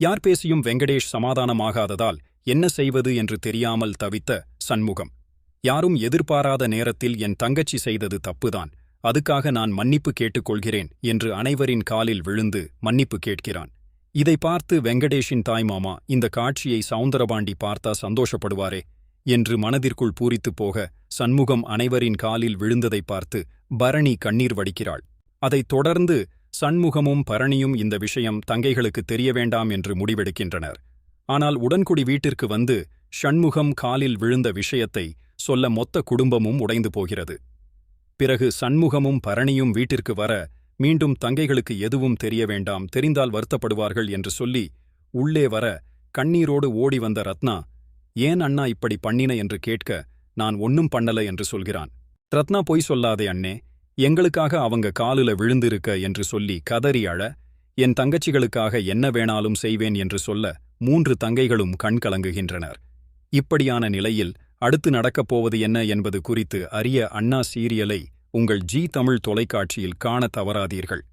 யார் பேசியும் வெங்கடேஷ் சமாதானமாகாததால் என்ன செய்வது என்று தெரியாமல் தவித்த சண்முகம். யாரும் எதிர்பாராத நேரத்தில் என் தங்கச்சி செய்தது தப்புதான். அதுக்காக நான் மன்னிப்பு கேட்டுக்கொள்கிறேன் என்று அனைவரின் காலில் விழுந்து மன்னிப்பு கேட்கிறான். இதை பார்த்து வெங்கடேஷின் தாய்மாமா இந்த காட்சியை சவுந்தரபாண்டி பார்த்தா சந்தோஷப்படுவாரே என்று மனதிற்குள் பூரித்துப் போக சண்முகம் அனைவரின் காலில் விழுந்ததைப் பார்த்து பரணி கண்ணீர் வடிக்கிறாள். அதைத் தொடர்ந்து சண்முகமும் பரணியும் இந்த விஷயம் தங்கைகளுக்கு தெரிய வேண்டாம் என்று முடிவெடுக்கின்றனர். ஆனால் உடன்குடி வீட்டிற்கு வந்து ஷண்முகம் காலில் விழுந்த விஷயத்தை சொல்ல மொத்த குடும்பமும் உடைந்து போகிறது. பிறகு சண்முகமும் பரணியும் வீட்டிற்கு வர மீண்டும் தங்கைகளுக்கு எதுவும் தெரிய வேண்டாம் தெரிந்தால் வருத்தப்படுவார்கள் என்று சொல்லி உள்ளே வர கண்ணீரோடு ஓடி வந்த ரத்னா ஏன் அண்ணா இப்படி பண்ணின? என்று கேட்க நான் ஒன்னும் பண்ணல என்று சொல்கிறான். ரத்னா பொய் சொல்லாதே அண்ணே. எங்களுக்காக அவங்க காலுல விழுந்திருக்க என்று சொல்லி கதறி அழ என் தங்கச்சிகளுக்காக என்ன வேணாலும் செய்வேன் என்று சொல்ல மூன்று தங்கைகளும் கண் கலங்குகின்றனர். இப்படியான நிலையில் அடுத்து நடக்கப் போவது என்ன என்பது குறித்து அறிய அண்ணா சீரியலை உங்கள் ஜி தமிழ் தொலைக்காட்சியில் காணத் தவறாதீர்கள்.